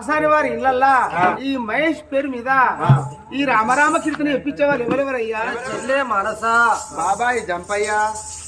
అసారి వారి ఇళ్ళల్లా ఈ మహేష్ పేరు మీద ఈ రామరామ కీర్తన ఎప్పించేవారు ఎవరెవరయ్యా? చెల్లె మనస. బాబాయ్ జంపయ్య.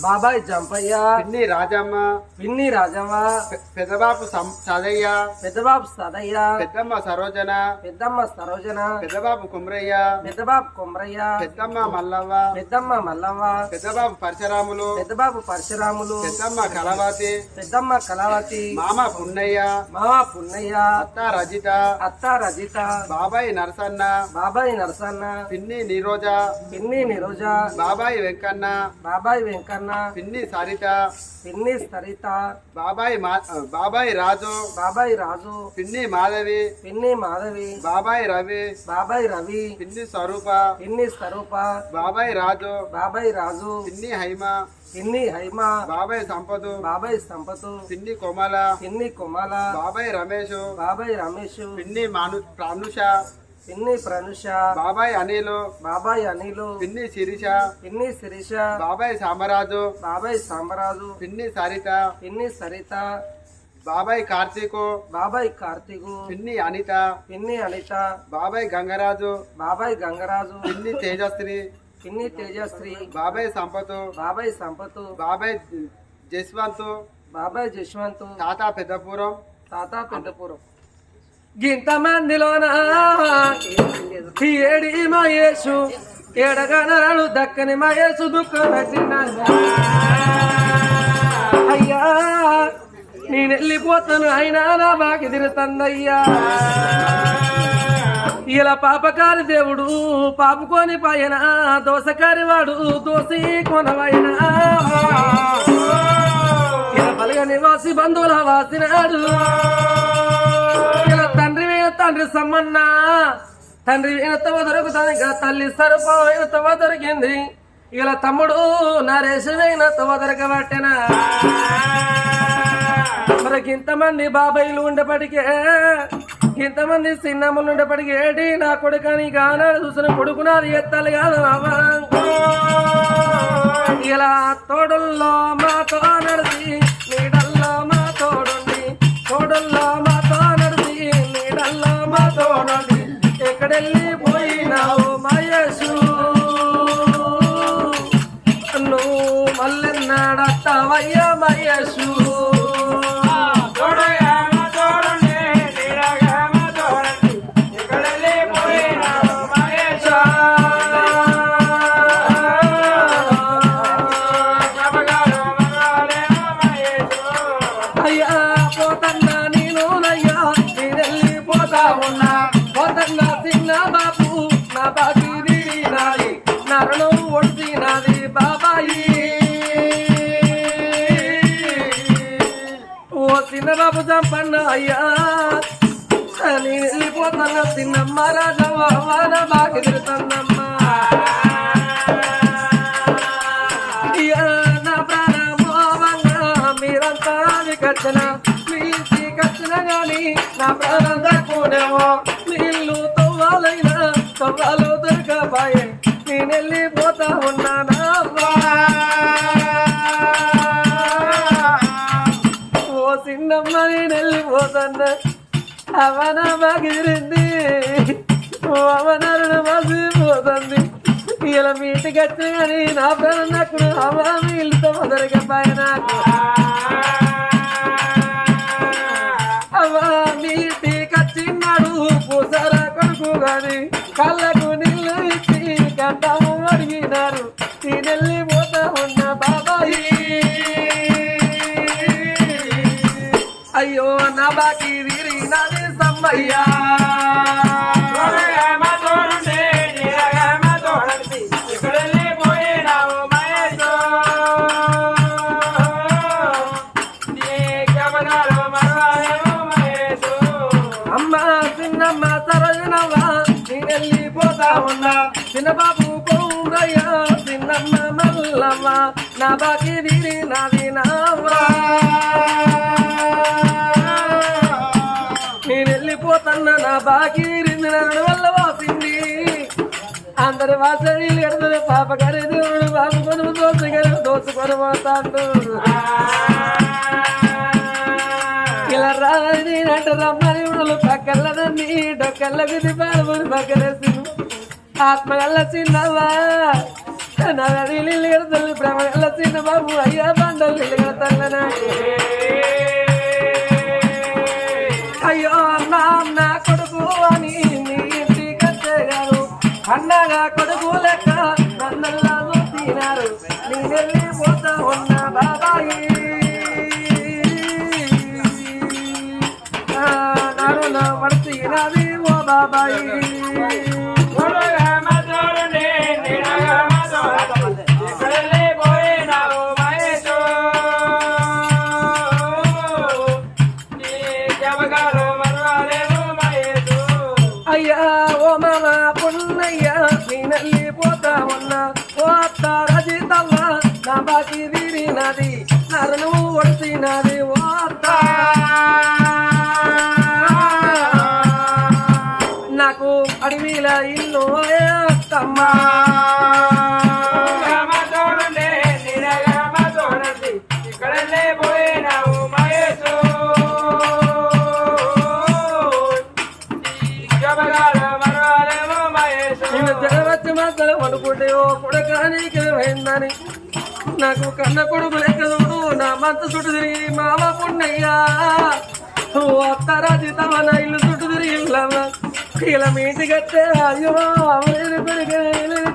బాబాయ్ జంపయ్య. పిన్ని రాజమ్మ. పిన్ని రాజమ్మ. పె- పెదబాపు సం- సదయ్య. పెద్దబాబు సదయ్య. పెద్దమ్మ సరోజన. పెద్దమ్మ సరోజన. పెద్దబాబు కుమ్రయ్య. పెద్దబాబు కొమరయ్య. పెద్దమ్మ మల్లవ్వ. పెద్దమ్మ మల్లవ్వ. పెద్దబాబు పరశురాములు. పెద్దబాబు పరశురాములు. పెద్దమ్మ కలవతి పెద్దమ్మ కళావతి. మామ పున్నయ్య. మామ పున్నయ్య. అత్త రజిత. అత్త రజిత. బాబాయ్ నరసన్న. బాబాయ్ నరసన్న. పిన్ని నీరోజ. పిన్ని నిరోజ. బాబాయ్ వెంకన్న. బాబాయ్ వెంకన్న. పిన్ని సరిత. పిన్ని సరిత. బాబాయ్ రాజు. బాబాయ్ రాజు. పిన్ని మాధవి. పిన్ని మాధవి. బాబాయ్ రవి. బాబాయ్ రవి. పిన్ని స్వరూప. పిన్ని స్వరూప. బాబాయ్ రాజు. బాబాయ్ రాజు. పిన్ని హైమ. పిన్ని హైమ. బాబాయ్ సంపదు. బాబాయ్ సంపతు పిన్ని కోమల. పిన్ని కుమాల. బాబాయ్ రమేష్. బాబాయ్ రమేష్. పిన్ని మాను ప్రానుష. పిన్ని ప్రనుష బాబాయ్ అనిలు బాబాయ్ అనిలు పిన్ని శిరీష పిన్ని శిరీష బాబాయ్ సామరాజు బాబాయ్ సాంబరాజు పిన్ని సరిత పిన్ని సరిత బాబాయ్ కార్తీకు బాబాయ్ కార్తీకు పిన్ని అనిత పిన్ని అనిత బాబాయ్ గంగరాజు బాబాయ్ గంగరాజు పిన్ని తేజశ్రీ పిన్ని తేజశ్రీ బాబాయ్ సంపతు బాబాయ్ సంపతు బాబాయ్ జస్వంత్ బాబాయ్ జశ్వంత్ తాత పెద్దపురం తాత పెద్దపురం. గింత మందిలోన ఏడి మహేషు ఏడగనడు దక్కని మహేషు దుఃఖం అయ్యా నేను వెళ్ళిపోతాను అయినా నా బాకి తిరుగుతుందయ్యా ఇలా పాపకారి దేవుడు పాపుకొని పైన దోసకారి వాడు దోసి కొనవైనా ఇలా బలగ నివాసి బంధువుల వాసినాడు. తండ్రి సమ్మన్నా. తండ్రి సమ్మన్న తండ్రి దొరుకుతుంది ఇంకా తల్లి సరుపం వినతవ దొరికింది. ఇలా తమ్ముడు నరేశమైన తవ దొరకబట్టెనా మనకి ఇంతమంది బాబాయిలు ఉండేపటికే ఇంతమంది చిన్నమ్మలు ఉండేపటికి ఏంటి నా కొడుకని గానాలు చూసిన కొడుకునాది ఎత్తాలి కాదు ఇలా తోడుల్లో మాతో నడిచి మల్లెన్నాడత్తవయ్యా మహేషు అయ్యా నా ప్రాణం దక్కునేమో నీళ్ళు తవ్వాలైనా తవ్వాలు దొరకబాయే నేను వెళ్ళిపోతా ఉన్నానా ఓ చిన్నమ్మ నేను వెళ్ళిపోతాను. అవన బగిరింది ఓ అవనరుడు మసిపోతుంది ఇలా మీటికి ఇంటికి వచ్చి కానీ నా ప్రాణం నాకు అవ్వ వీళ్ళతో మొదలుగా పై నాకు. ఉన్నా. చిన్న బాబు పౌరయ్య చిన్నమ్మ మల్లమ్మ నా బాకి వీరి నా నావా నేను వెళ్ళిపోతున్న నా బాకీ రింది వల్ల వాసింది. అందరి వాసని ఎడుతుంది పాప గారి దేవుడు బాబు కొనుము దోసుకొని దోసుకొని పోతాడు ఇలా రాని అంటే రమ్మని పక్కన కళ్ళకు దీపాలు ముని పక్కలేసింది ఆత్మగల్ల చిన్నవా? నది నీళ్ళు కడతల్లి ప్రేమ చిన్న బాబు అయ్యా బండలు నీళ్ళు కడతల్లనా అయ్యో అన్నా నా కొడుకు అని నీ ఇంటికి వచ్చేగారు అన్నగా కొడుకు లెక్క నన్నల్లా చూసినారు నేనెళ్ళి పోతా ఉన్నా బాబాయి. నాడు నా పడుతున్నది ఓ బాబాయి. నా చుట్టూ తిరిగి మామ పున్నయ్యా. ఓ అత్తరాజి ఇల్లు చుట్టూ తిరిగి ఇలా మీటి కట్టే వస్తే అయ్యో అవలేని పెరిగే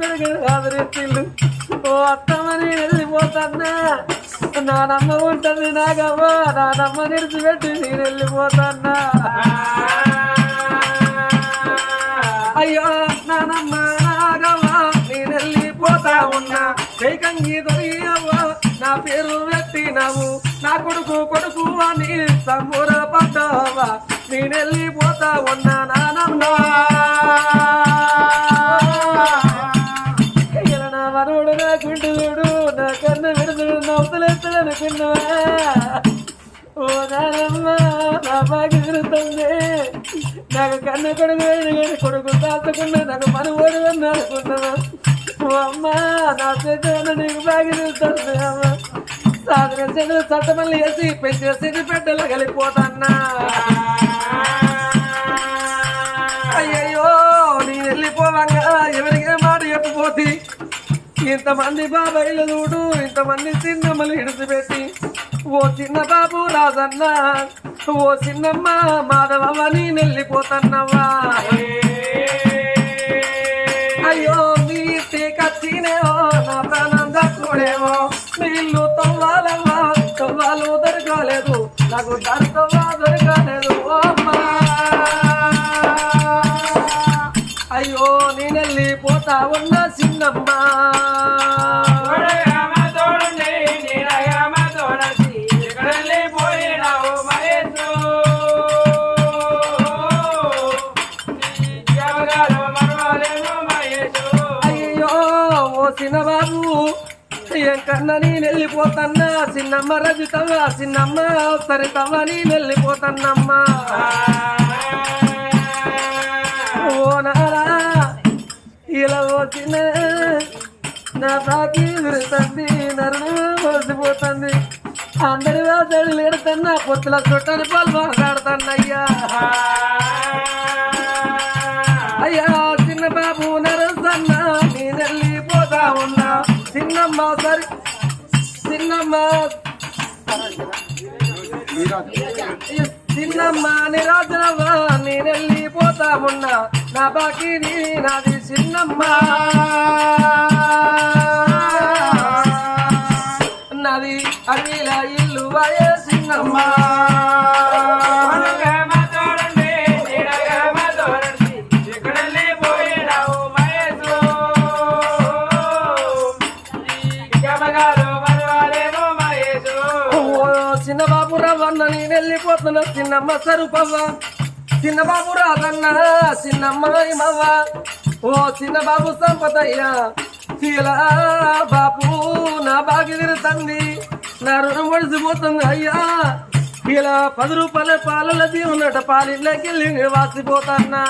పెరిగే ఓ అత్తమని వెళ్ళిపోతానా నానమ్మ ఉంటుంది నాగమ్మ నానమ్మ నిడిచిపెట్టి నేను వెళ్ళిపోతానా అయ్యో నానమ్మ నాగమ్మ నేను వెళ్ళిపోతా ఉన్నా. కైకంగి దొరియవ్వ నా పేరు పెట్టినావు నా కొడుకు కొడుకు అని సంబూర పడ్డావా. నేను వెళ్ళిపోతా ఉన్నా నానమ్మ. ఇలా నా మనోడు నా గుండు నా కన్ను విడుదడు నవ్వుతలేస్తాడు అనుకున్నావా. ఓ నానమ్మ నా బాగా తిరుగుతుంది నాకు కన్ను కొడుకు కొడుకు దాచకుండా నాకు మన ఓడి అనుకున్నావా ఓ అమ్మ నా నీకు బాగా తిరుగుతుంది అమ్మ. సాధన చెడు చట్టమల్లి వేసి పెంచేసి పెట్టలు కలిపోతాన్నా అయ్యయ్యో నీ వెళ్ళిపోవంగా ఎవరికే మాట చెప్పపోతే ఇంతమంది బాబాయిలు చూడు ఇంతమంది చిన్నమ్మలు ఇడిచిపెట్టి ఓ చిన్న బాబు రాజన్న ఓ చిన్నమ్మ మాధవమ్మ నేను వెళ్ళిపోతన్నవా చిన్నబాబు ఎంకన్నా నేను వెళ్ళిపోతన్నా. చిన్నమ్మ రజితవ్వ చిన్నమ్మ సరితవ్వ నేను వెళ్ళిపోతానమ్మా ఓనారా ఇలా వచ్చిన నా తాకి విరుతుంది నన్ను మోసిపోతుంది అందరి వాసలు ఎడుతున్నా పొత్తుల చుట్టని పాలు మాట్లాడుతున్నయ్యా చిన్నమ్మ సరి. చిన్నమ్మ చిన్నమ్మ నిరాజనమ్మ నేను వెళ్ళిపోతా ఉన్నా నా బాకీ నాది చిన్నమ్మ నది అడిల ఇల్లు వాయే చిన్నమ్మ వెళ్ళిపోతున్న చిన్నమ్మ సరుపవ్వ. చిన్న బాబు రాదన్న చిన్నమ్మ మవ్వ. ఓ చిన్న బాబు సంపదయ్యా ఇలా బాపు నా బాగి తిరుతుంది నా రుణం ఒడిసిపోతుంది అయ్యా. ఇలా పది రూపాయల పాలల దీవునట పాలిళ్ళకి వెళ్ళి వాసిపోతాన్నా.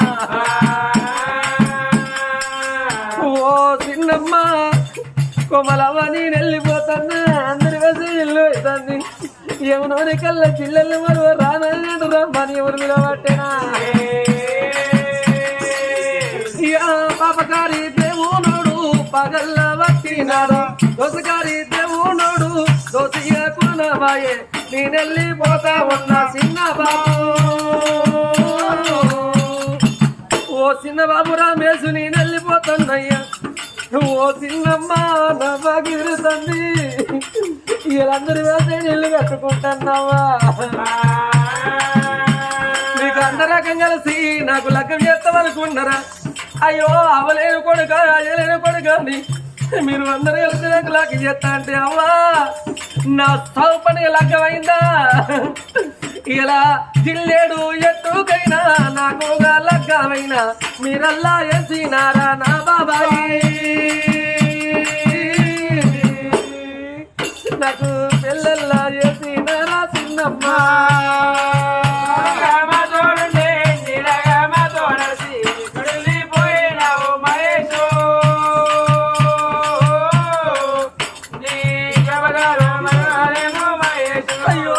ఓ చిన్నమ్మ కొమలవ్వ నేను వెళ్ళిపోతాన్నా అందరి వేసి ఇల్లు అవుతుంది యమునోని కళ్ళ పిల్లలు మరో రానన్నాడు రమ్మని ఎవరు విలువట్టేనా పాపకారి దేవునోడు పగల్ల వచ్చినాడు దోసకారి దేవునోడు దోసియ కొనవాయే నేనెళ్ళి పోతా ఉన్నా చిన్న బాబు ఓ చిన్న బాబు రామేశు నేను వెళ్ళిపోతానయ్యా ఓ చిన్నమ్మ నవ్వగిరుతండి వీళ్ళందరి వీళ్ళందరూ వేసే నీళ్ళు కట్టుకుంటున్నావా? మీకు అందరకం కలిసి నాకు లగ్గం చేస్తామనుకున్నారా అయ్యో అవలేని కొడుక అయ్యలేని కొడుక అని మీరు అందరూ కలిసి నాకు లగ్గం చేస్తా అంటే అవ్వా నా సాగు పండుగ లగ్గమైందా? ఇలా జిల్లేడు ఎట్టుకైనా నాకు లగ్గమైనా మీరల్లా వేసినారా నా బాబాయి. నాకు పిల్లల్లా వేసినారా చిన్నమ్మ. అయ్యో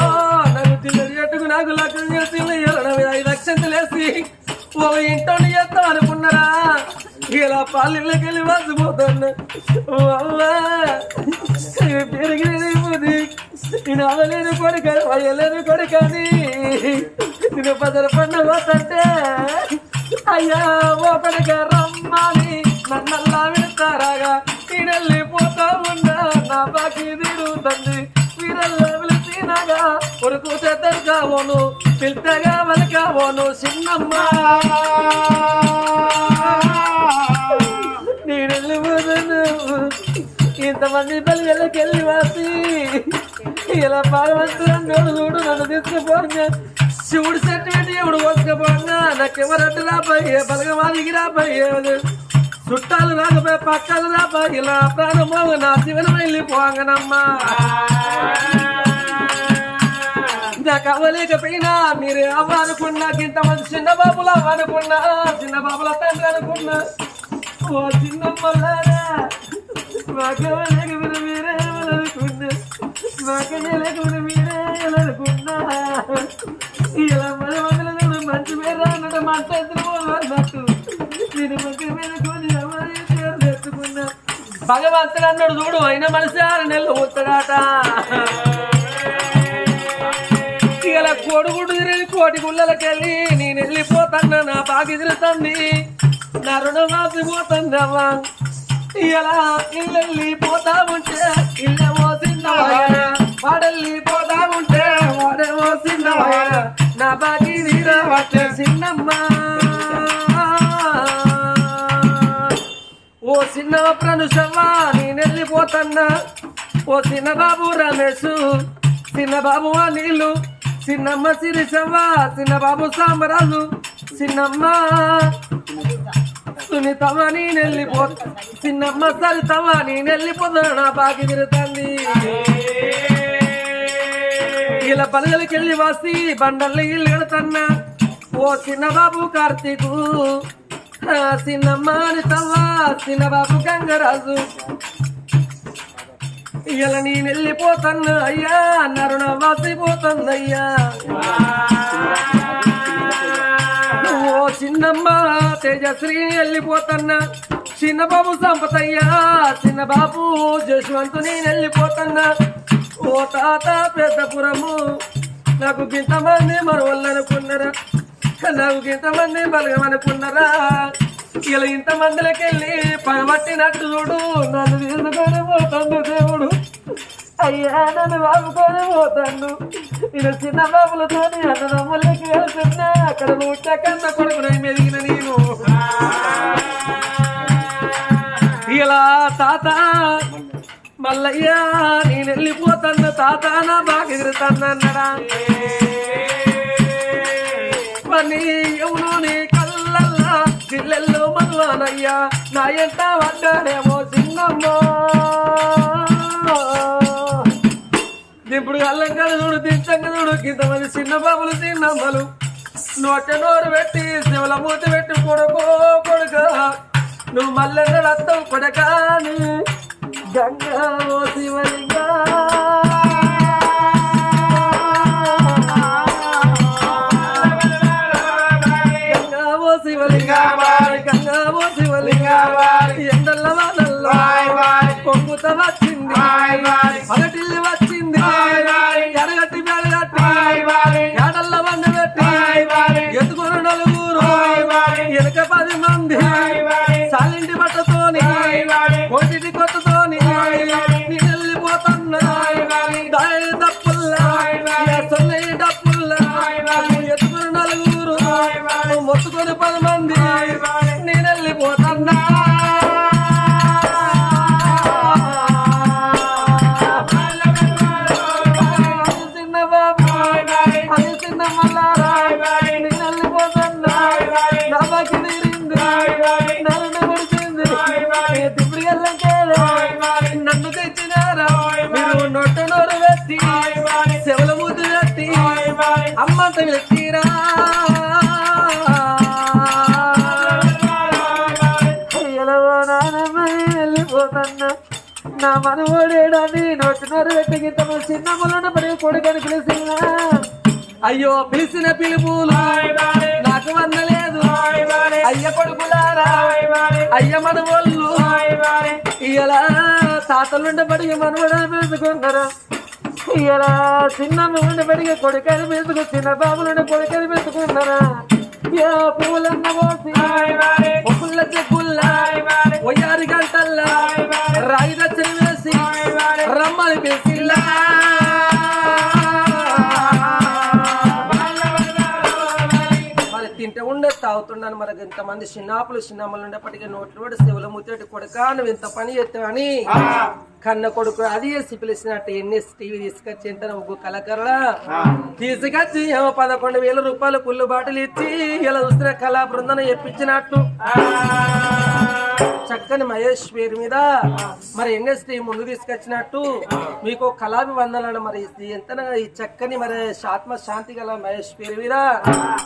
నాకు చిన్న చెట్టుకు నాకు లక్షం చేసి ఇరవై ఐదు లక్షలు లేసి ఓ ఇంట్లో ఇలా పల్లెళ్ళకి వెళ్ళి వసిపోతాను ఓ అవ్వా పెరిగినది నేను కొడుక అయ్యలేని కొడుకని. నేను పదల పండు పోతంటే అయ్యా ఓ కొడుక రమ్మని. నన్నల్లా విడతారాగా నేను వెళ్ళిపోతా ఉన్నా నా బాకీ తిరుగుతుంది వీరల్లా పిలిచినాగా కొడుకు చెద్దరు కావోను పిల్తగా వలకావోను సిన్నమ్మా నేను వెళ్ళిపోతాను ఇంతమంది పల్లెలకి వెళ్ళి వాసి ఇలా భగవంతుడు చూడు నన్ను తీసుకుపోయినా శివుడు సెట్టిపెట్టి ఎవడు వసుకపోయినా నాకెవరంటే రాబోయే బలగమానికి రాబోయే చుట్టాలు రాకపోయే పక్కలు రాబోయే ఇలా ప్రాణమో నా జీవనం వెళ్ళిపోగనమ్మా నాకు అవ్వలేకపోయినా మీరు అవ్వనుకున్నా ఇంతమంది చిన్న బాబులు అవ్వనుకున్నా చిన్న బాబుల తండ్రి అనుకున్నా. ఓ చిన్నమ్మలారా మాకవ్వలేకపోయినా మీరే అనుకున్నా. మాకనే లేకపోయినా మీరే అనుకున్నా. ఇలా మన మందులు మంచి మీద అన్నట్టు మాట్లాడుతూ అన్నట్టు నేను మంచి మీద పేరు తెచ్చుకున్నా భగవంతుడు అన్నాడు చూడు అయిన మనిషి ఆరు నెలలు పోతాడట ఇలా కొడుకుడు కోటి గుళ్ళకెళ్ళి నేను వెళ్ళిపోతాను నా బాగి తిరుగుతుంది నా రుణం ఆసిపోతుందమ్మా ఇలా ఇల్లెళ్ళి పోతా ఉంటే ఇల్లేమో తిన్నవాయన వాడెళ్ళి పోతా ఉంటే వాడేమో తిన్నవాయన నా బాగి తీరవట్లే సిన్నమ్మా ఓ చిన్న ప్రనుషవ్వా నేను వెళ్ళిపోతున్నా ఓ చిన్న బాబు రమేష్ చిన్న బాబు నీళ్ళు చిన్నమ్మ సిరిసవ్వ చిన్న బాబు సాంబరాజు చిన్నమ్మ సునీతమ్మ నేను వెళ్ళిపోతా చిన్నమ్మ సరితమ్మ నేను వెళ్ళిపోతా నా బాకి తిరుగుతుంది ఇలా పలగలకి వెళ్ళి వాసి బండల్ని ఇల్లు కడుతున్నా ఓ చిన్న బాబు కార్తీకు ఆ చిన్నమ్మ అనితవ్వ చిన్న బాబు గంగరాజు ఇలా నేను వెళ్ళిపోతాను అయ్యా నరుణ వాసిపోతుందయ్యా. ఓ చిన్నమ్మ తేజశ్రీని వెళ్ళిపోతున్నా చిన్నబాబు సంపతయ్యా చిన్న బాబు జశ్వంతు నేను వెళ్ళిపోతున్నా ఓ తాత పెద్దపురము నాకు ఇంతమంది మరవల్లనుకున్నారా నాకు ఇంతమంది బలగమనుకున్నారా? ఇలా ఇంత మందిలకెళ్ళి పగబట్టినట్టు చూడు. నన్ను తీసుకొని పోతాడు దేవుడు. అయ్యా నన్ను బాబుకొని పోతాడు. నేను చిన్న బాబులతో అన్నదమ్ములకి వెళ్తున్నా. అక్కడ నువ్వు కన్న కొడుకునై మెరిగిన నేను. ఇలా తాత మల్లయ్య నేను వెళ్ళిపోతాను. తాత నా బాగా ఎగురుతానన్నడా పని ఎవరు నీకు జిల్లెల్లో నా ఎంత పడ్డాడేమో చిన్నమ్మ. ఇప్పుడు అల్లంకర చూడు దించంగా చూడు ఇంతమంది చిన్న బాబులు చిన్నమ్మలు. నోట నోరు పెట్టి శివల మూతి పెట్టి కొడుకో కొడుక. నువ్వు మల్లెన్నడత్తం కొడకాని. గంగా ఓ శివలింగా. వచ్చింది నా మనవడేడని నోటినోరు పెట్టగిత చిన్న ములన పడి కొడుకని పిలిచినా. అయ్యో పిలిచిన పిలుపులు నాకు వందలేదు అయ్య కొడుకులారా అయ్య మనవళ్ళు. ఇలా తాతలుండ పడిగి మనవడని పిలుచుకున్నారా ఇలా చిన్న ముందు పడిగి కొడుకని పిలుచుకు చిన్న బాబులుండ కొడుకని పిలుచుకున్నారా ఏ పూలన్న పోసి ఒప్పుల చెప్పుల్ల ఒయ్యారి గంటల్లా. రాయి దచ్చని వేసి రమ్మని పిలిచిల్లా. తింటే ఉండే తాగుతున్నాను మరి ఇంతమంది చిన్నాపులు చిన్నమ్మలు ఉండేప్పటికీ నోట్లు కూడా శివుల ముత్తేటి కొడుక నువ్వు ఇంత పని చేస్తావని కన్న కొడుకు అది చేసి పిలిచినట్టు ఎన్ని టీవీ తీసుకొచ్చి ఎంత ముగ్గు కలకరడా తీసుకొచ్చి ఏమో పదకొండు వేల రూపాయలు పుల్లు బాటలు ఇచ్చి ఇలా చూసిన కళా బృందం చెప్పించినట్టు. చక్కని మహేష్ పేరు మీద మరి ఎన్ఎస్టీ ముందు తీసుకొచ్చినట్టు మీకు కళాభి వందనాలు మరి ఎంత ఈ చక్కని మరి ఆత్మ శాంతి గల మహేష్ పేరు మీద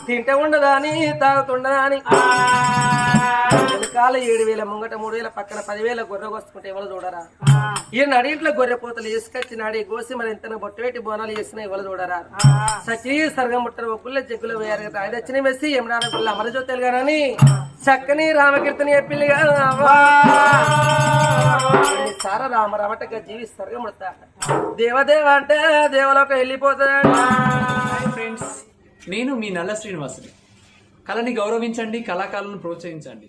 తింటే ఉండదా అని తాగుతుండదా అని. వెనకాల ఏడు వేల ముంగట మూడు వేల పక్కన పదివేల గొర్రె కోసుకుంటే ఎవరు చూడరా? ఈ నడింట్లో గొర్రె పోతలు వేసుకొచ్చి నాడి గోసి మరి ఎంత బొట్టు పెట్టి బోనాలు చేసిన ఎవరు చూడరా? సచి సర్గం ముట్టరు ఒక్కుల జగ్గులు వేయారు రాయదచ్చిన మెస్సి ఎమరాన గుళ్ళ అమరజ్యోతులు గానని చక్కని రామకీర్తన చెప్పింది సారా రామ. రమటగా జీవి సర్గం ముడతా. దేవదేవ అంటే దేవలోక వెళ్ళిపోతాడు. ఫ్రెండ్స్ నేను మీ నల్ల శ్రీనివాసుని. కళని గౌరవించండి కళాకారులను ప్రోత్సహించండి.